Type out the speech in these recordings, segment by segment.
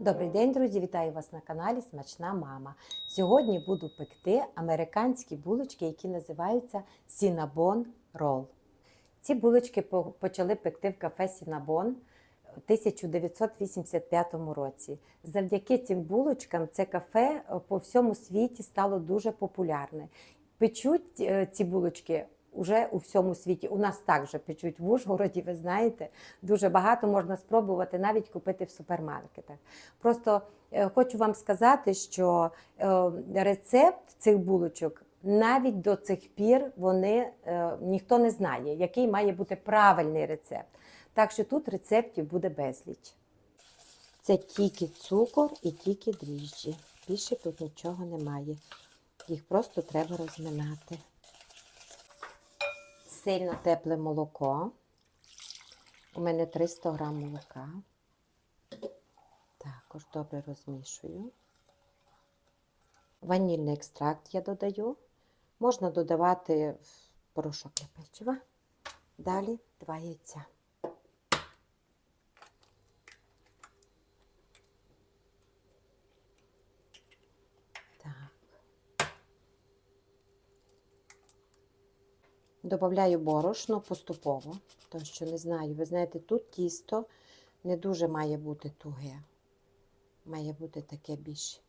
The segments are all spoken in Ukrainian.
Добрий день, друзі! Вітаю вас на каналі Смачна Мама. Сьогодні буду пекти американські булочки, які називаються Cinnabon Roll. Ці булочки почали пекти в кафе Cinnabon у 1985 році. Завдяки цим булочкам це кафе е, по всьому світі стало дуже популярне. Печуть е, ці булочки уже у всьому світі. У нас також печуть в Ужгороді, ви знаєте. Дуже багато можна спробувати навіть купити в супермаркетах. Просто е, хочу вам сказати, що е, рецепт цих булочок навіть до цих пір вони е, ніхто не знає, який має бути правильний рецепт. Так що тут рецептів буде безліч. Це тільки цукор і тільки дріжджі. Більше тут нічого немає. Їх просто треба розминати. Сильно тепле молоко. У мене 300 грам молока. Також добре розмішую. Ванільний екстракт я додаю. Можна додавати порошок для печива. Далі два яйця. Добавляю борошно поступово, тому що не знаю, ви знаєте, тут тісто не дуже має бути туге. Має бути таке більш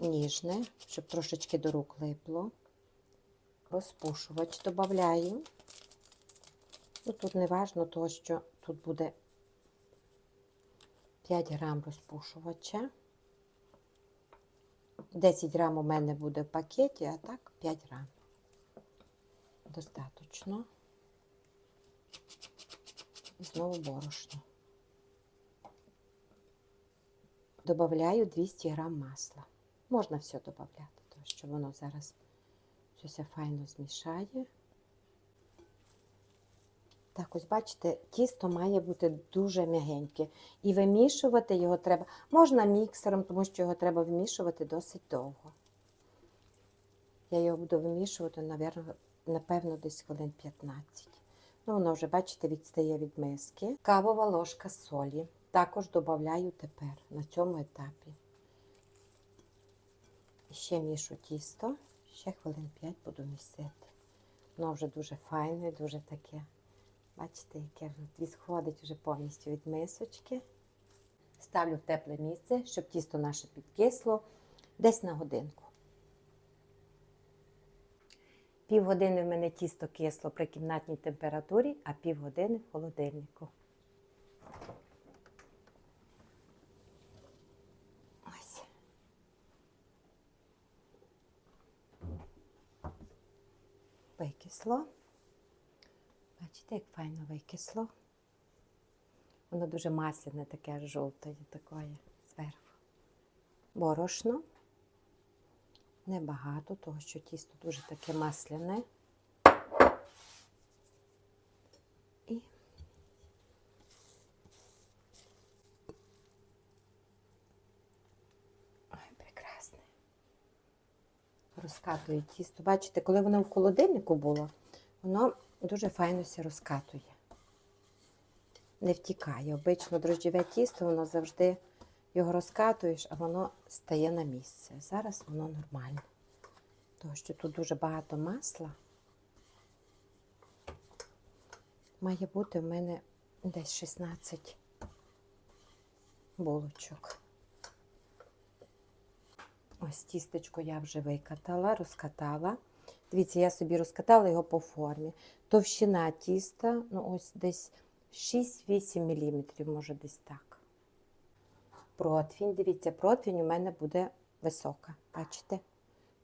ніжне, щоб трошечки до рук липло. Розпушувач додаю. Ну, тут не важно, того, що тут буде 5 грам розпушувача. 10 грам у мене буде в пакеті, а так 5 грам. Достаточно. І знову борошно. Добавляю 200 грам масла. Можна все додати, тому що воно зараз все файно змішає. Так, ось бачите, тісто має бути дуже м'ягеньке. І вимішувати його треба. Можна міксером, тому що його треба вимішувати досить довго. Я його буду вимішувати, навірно, напевно, десь хвилин 15. Ну, воно вже, бачите, відстає від миски. Кавова ложка солі. Також додаю тепер на цьому етапі. І ще мішу тісто, ще хвилин 5 буду місити. Воно вже дуже файне, дуже таке. Бачите, яке відходить вже повністю від мисочки. Ставлю в тепле місце, щоб тісто наше підкисло десь на годинку. Півгодини в мене тісто кисло при кімнатній температурі, а півгодини в холодильнику. Ось. Викисло. Бачите, як файно викисло. Воно дуже масляне, таке жовте такої зверху. Борошно. Небагато, того що тісто дуже таке масляне. І Ой, прекрасне. Розкатую тісто. Бачите, коли воно в холодильнику було, воно дуже файно ся розкатує. Не втікає. Обично дрожджеве тісто, воно завжди його розкатуєш, а воно стає на місце. Зараз воно нормальне. Тому що тут дуже багато масла. Має бути в мене десь 16 булочок. Ось тістечко я вже викатала, розкатала. Дивіться, я собі розкатала його по формі. Товщина тіста, ну ось десь 6-8 мм, може десь так. Противінь, дивіться, противінь у мене буде висока. Бачите?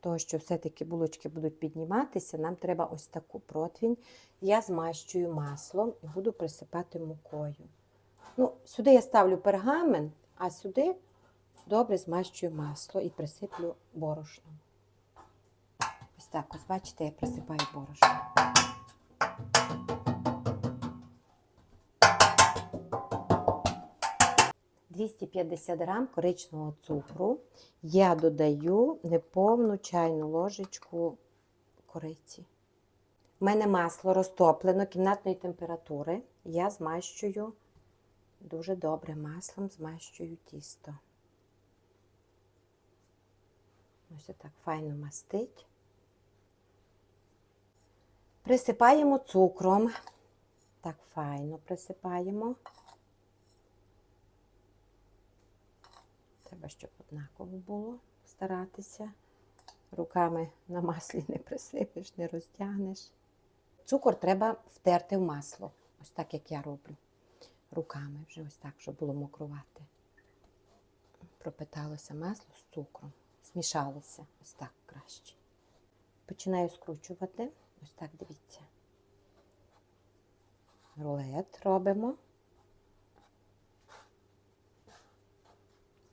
Того, що все-таки булочки будуть підніматися, нам треба ось таку противінь. Я змащую маслом і буду присипати мукою. Ну, Сюди я ставлю пергамент, а сюди добре змащую масло і присиплю борошном. Ось так, ось бачите, я присипаю борошно. – 250 грам коричного цукру. Я додаю неповну чайну ложечку кориці. У мене масло розтоплено кімнатної температури. Я змащую дуже добре маслом, змащую тісто. Ось так файно мастить. Присипаємо цукром. Так файно присипаємо. Треба, щоб однаково було старатися. Руками на маслі не присипеш, не розтягнеш. Цукор треба втерти в масло. Ось так, як я роблю. Руками вже ось так, щоб було мокрувати. Пропиталося масло з цукром. Змішалося. Ось так краще. Починаю скручувати. Ось так дивіться. Рулет робимо.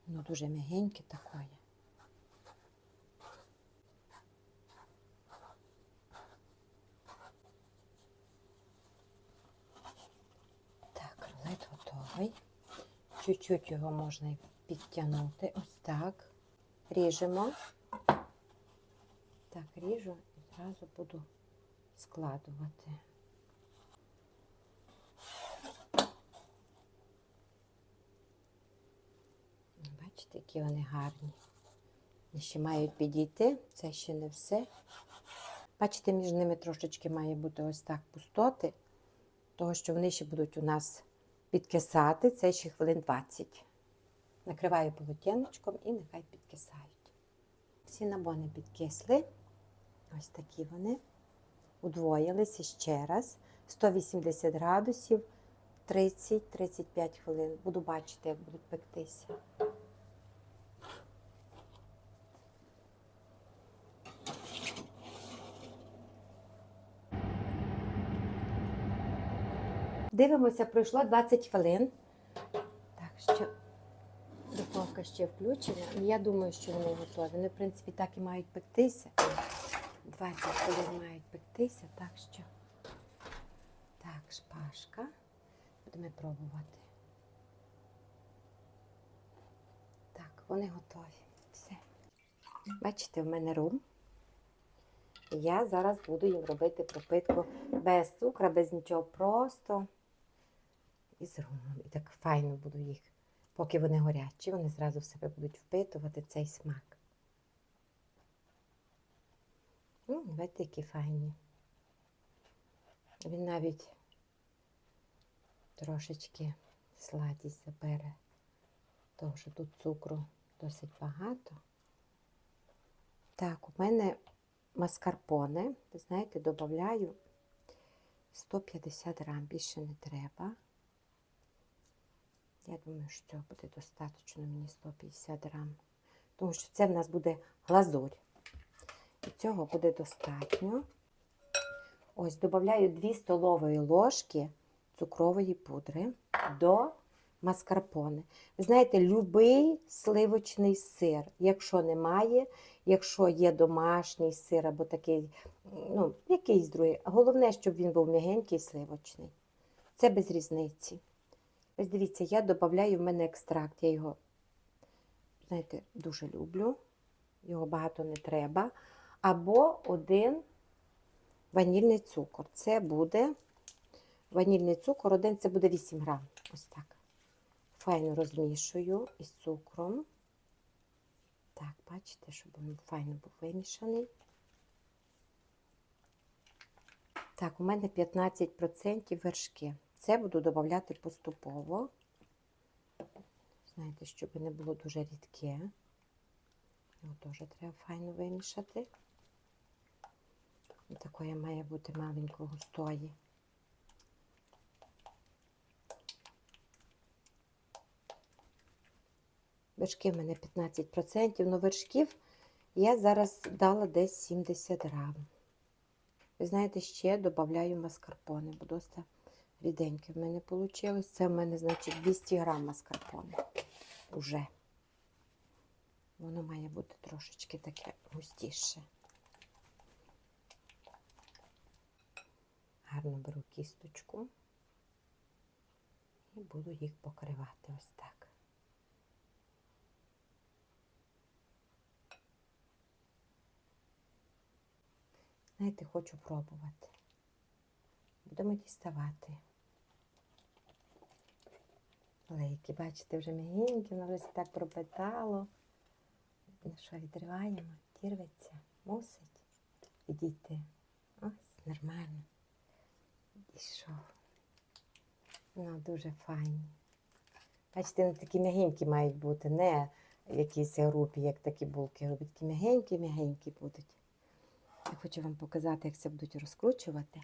Ну, дуже м'ягеньке такое. Так, рулет готовий. Чуть-чуть його можна підтягнути. Ось так. Ріжемо. Так, ріжу і зразу буду складувати. Бачите, які вони гарні. І ще мають підійти, це ще не все. Бачите, між ними трошечки має бути ось так пустоти, того що вони ще будуть у нас підкисати, це ще хвилин 20. Накриваю полотеночком і нехай підкисають. Всі набони підкисли. Ось такі вони. Удвоїлися ще раз. 180 градусів 30-35 хвилин. Буду бачити, як будуть пектися. Дивимося, пройшло 20 хвилин. Так що духовка ще включена. І я думаю, що вони готові. Вони, в принципі, так і мають пектися. 20 хвилин мають пектися, так що. Так, шпажка. Будемо пробувати. Так, вони готові. Все. Бачите, в мене рум. Я зараз буду їм робити пропитку без цукра, без нічого, просто із румом. І так файно буду їх. Поки вони горячі, вони зразу в себе будуть впитувати цей смак. М, Бачите, які файні. Він навіть трошечки сладість забере, тому що тут цукру досить багато. Так, у мене маскарпоне, знаєте, додаю 150 грам, більше не треба. Я думаю, що цього буде достатньо мені 150 грам. Тому що це в нас буде глазурь. І цього буде достатньо. Ось, додаю 2 столової ложки цукрової пудри до маскарпоне. Ви знаєте, любий сливочний сир, якщо немає, якщо є домашній сир або такий, ну, якийсь другий. Головне, щоб він був м'ягенький сливочний. Це без різниці. Ось дивіться, я додаю в мене екстракт. Я його, знаєте, дуже люблю. Його багато не треба. Або один ванільний цукор. Це буде ванільний цукор, один це буде 8 грам. Ось так. Файно розмішую із цукром. Так, бачите, щоб він файно був вимішаний. Так, у мене 15% вершки. Це буду додавати поступово. Знаєте, щоб не було дуже рідке. Його теж треба файно вимішати. Такої має бути маленько густої. Вершки в мене 15%, але вершків я зараз дала десь 70 грам. Ви знаєте, ще додаю маскарпоне, бо досить ріденьке в мене вийшло. Це в мене, значить, 200 грам маскарпоне уже. Воно має бути трошечки таке густіше. Гарно беру кісточку і буду їх покривати ось так. Знаєте, хочу пробувати. Будемо діставати. Лейки, бачите, вже м'ягенькі, воно вже так пропитало. Ну що, відриваємо. Дірветься, мусить відійти. Ось, нормально. Дійшов. Ну, дуже файні. Бачите, вони такі м'ягенькі мають бути, не якісь групі, як такі булки роблять. Такі м'ягенькі-м'ягенькі будуть. Я хочу вам показати, як це будуть розкручувати.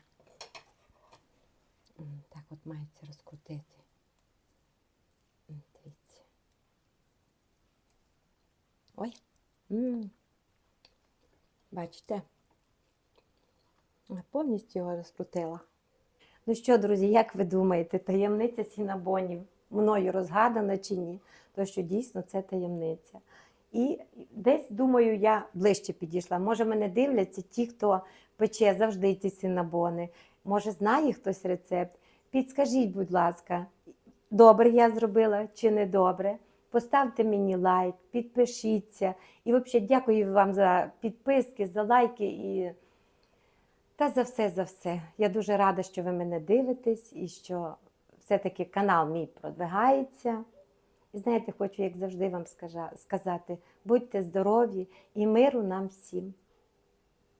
М, Так от мається розкрутити. Дивіться. Ой. М. Бачите? Я повністю його розкрутила. Ну що, друзі, як ви думаєте, таємниця сінабонів мною розгадана чи ні? То що дійсно це таємниця. І десь, думаю, я ближче підійшла. Може, мене дивляться ті, хто пече завжди ці синабони. Може, знає хтось рецепт. Підскажіть, будь ласка, добре я зробила чи не добре? Поставте мені лайк, підпишіться. І взагалі дякую вам за підписки, за лайки і та за все, за все. Я дуже рада, що ви мене дивитесь і що все-таки канал мій продвигається. І знаєте, хочу, як завжди, вам сказати: будьте здорові і миру нам всім.